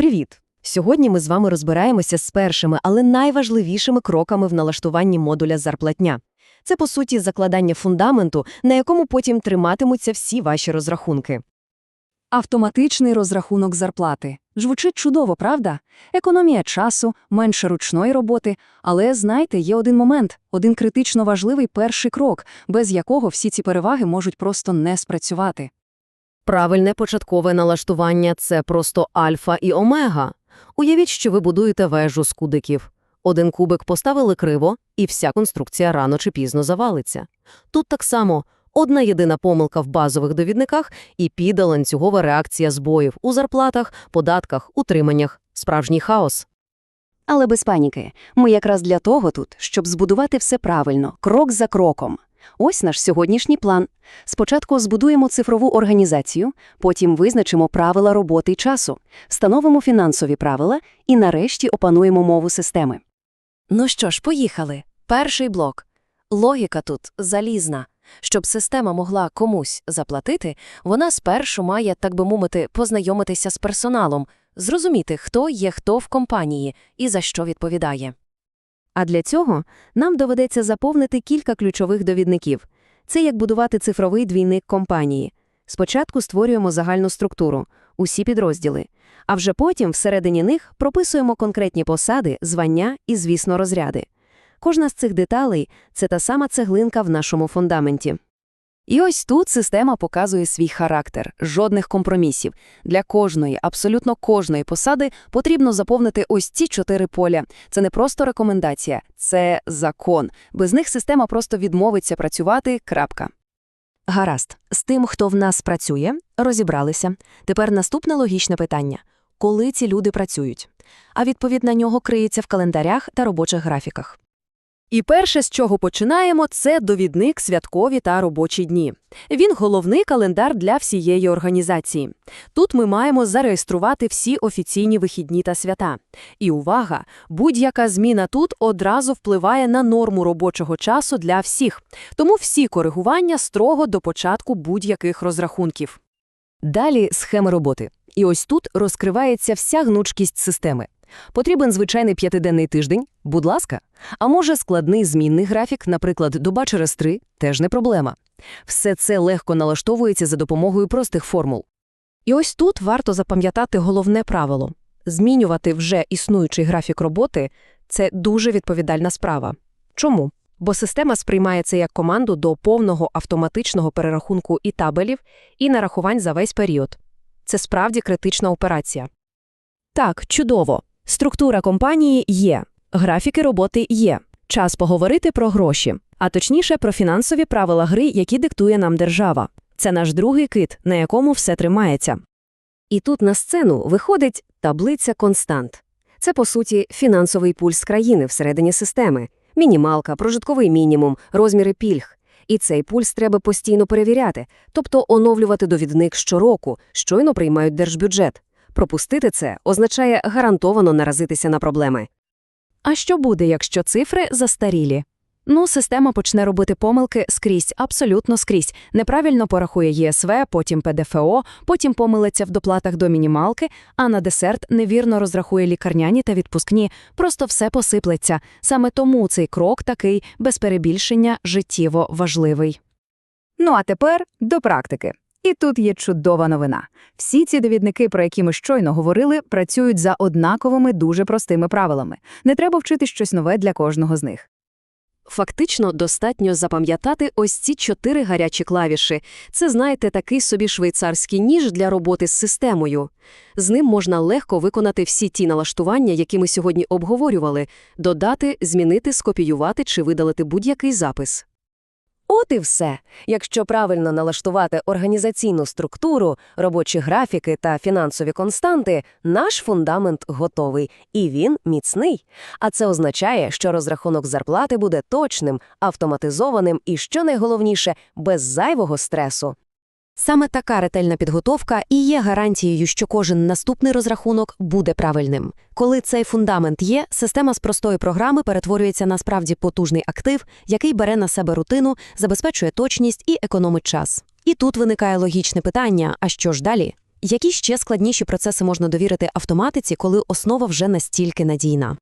Привіт! Сьогодні ми з вами розбираємося з першими, але найважливішими кроками в налаштуванні модуля зарплатня. Це, по суті, закладання фундаменту, на якому потім триматимуться всі ваші розрахунки. Автоматичний розрахунок зарплати. Звучить чудово, правда? Економія часу, менше ручної роботи. Але, знаєте, є один момент, один критично важливий перший крок, без якого всі ці переваги можуть просто не спрацювати. Правильне початкове налаштування – це просто альфа і омега. Уявіть, що ви будуєте вежу з кубиків. Один кубик поставили криво, і вся конструкція рано чи пізно завалиться. Тут так само одна єдина помилка в базових довідниках і піде ланцюгова реакція збоїв у зарплатах, податках, утриманнях. Справжній хаос. Але без паніки. Ми якраз для того тут, щоб збудувати все правильно, крок за кроком. Ось наш сьогоднішній план. Спочатку збудуємо цифрову організацію, потім визначимо правила роботи й часу, встановимо фінансові правила і нарешті опануємо мову системи. Ну що ж, поїхали. Перший блок. Логіка тут залізна. Щоб система могла комусь заплатити, вона спершу має, так би мовити, познайомитися з персоналом, зрозуміти, хто є хто в компанії і за що відповідає. А для цього нам доведеться заповнити кілька ключових довідників. Це як будувати цифровий двійник компанії. Спочатку створюємо загальну структуру, усі підрозділи, а вже потім всередині них прописуємо конкретні посади, звання і, звісно, розряди. Кожна з цих деталей – це та сама цеглинка в нашому фундаменті. І ось тут система показує свій характер, жодних компромісів. Для кожної, абсолютно кожної посади потрібно заповнити ось ці чотири поля. Це не просто рекомендація, це закон. Без них система просто відмовиться працювати. крапка. Гаразд, з тим, хто в нас працює, розібралися. Тепер наступне логічне питання – коли ці люди працюють? А відповідь на нього криється в календарях та робочих графіках. І перше, з чого починаємо, це довідник святкові та робочі дні. Він головний календар для всієї організації. Тут ми маємо зареєструвати всі офіційні вихідні та свята. І увага! Будь-яка зміна тут одразу впливає на норму робочого часу для всіх, тому всі коригування строго до початку будь-яких розрахунків. Далі схеми роботи. І ось тут розкривається вся гнучкість системи. Потрібен звичайний п'ятиденний тиждень? Будь ласка. А може складний змінний графік, наприклад, доба через три, теж не проблема. Все це легко налаштовується за допомогою простих формул. І ось тут варто запам'ятати головне правило. Змінювати вже існуючий графік роботи – це дуже відповідальна справа. Чому? Бо система сприймає це як команду до повного автоматичного перерахунку і табелів, і нарахувань за весь період. Це справді критична операція. Так, чудово. Структура компанії є, графіки роботи є, час поговорити про гроші, а точніше про фінансові правила гри, які диктує нам держава. Це наш другий кит, на якому все тримається. І тут на сцену виходить таблиця констант. Це, по суті, фінансовий пульс країни всередині системи, мінімалка, прожитковий мінімум, розміри пільг. І цей пульс треба постійно перевіряти, тобто оновлювати довідник щороку, щойно приймають держбюджет. Пропустити це означає гарантовано наразитися на проблеми. А що буде, якщо цифри застарілі? Ну, система почне робити помилки скрізь, абсолютно скрізь. Неправильно порахує ЄСВ, потім ПДФО, потім помилиться в доплатах до мінімалки, а на десерт невірно розрахує лікарняні та відпускні. Просто все посиплеться. Саме тому цей крок такий, без перебільшення, життєво важливий. Ну а тепер до практики. І тут є чудова новина. Всі ці довідники, про які ми щойно говорили, працюють за однаковими дуже простими правилами. Не треба вчити щось нове для кожного з них. Фактично, достатньо запам'ятати ось ці чотири гарячі клавіші. Це, знаєте, такий собі швейцарський ніж для роботи з системою. З ним можна легко виконати всі ті налаштування, які ми сьогодні обговорювали, додати, змінити, скопіювати чи видалити будь-який запис. От і все. Якщо правильно налаштувати організаційну структуру, робочі графіки та фінансові константи, наш фундамент готовий, і він міцний. А це означає, що розрахунок зарплати буде точним, автоматизованим і, що найголовніше, без зайвого стресу. Саме така ретельна підготовка і є гарантією, що кожен наступний розрахунок буде правильним. Коли цей фундамент є, система з простої програми перетворюється на справді потужний актив, який бере на себе рутину, забезпечує точність і економить час. І тут виникає логічне питання: а що ж далі? Які ще складніші процеси можна довірити автоматиці, коли основа вже настільки надійна?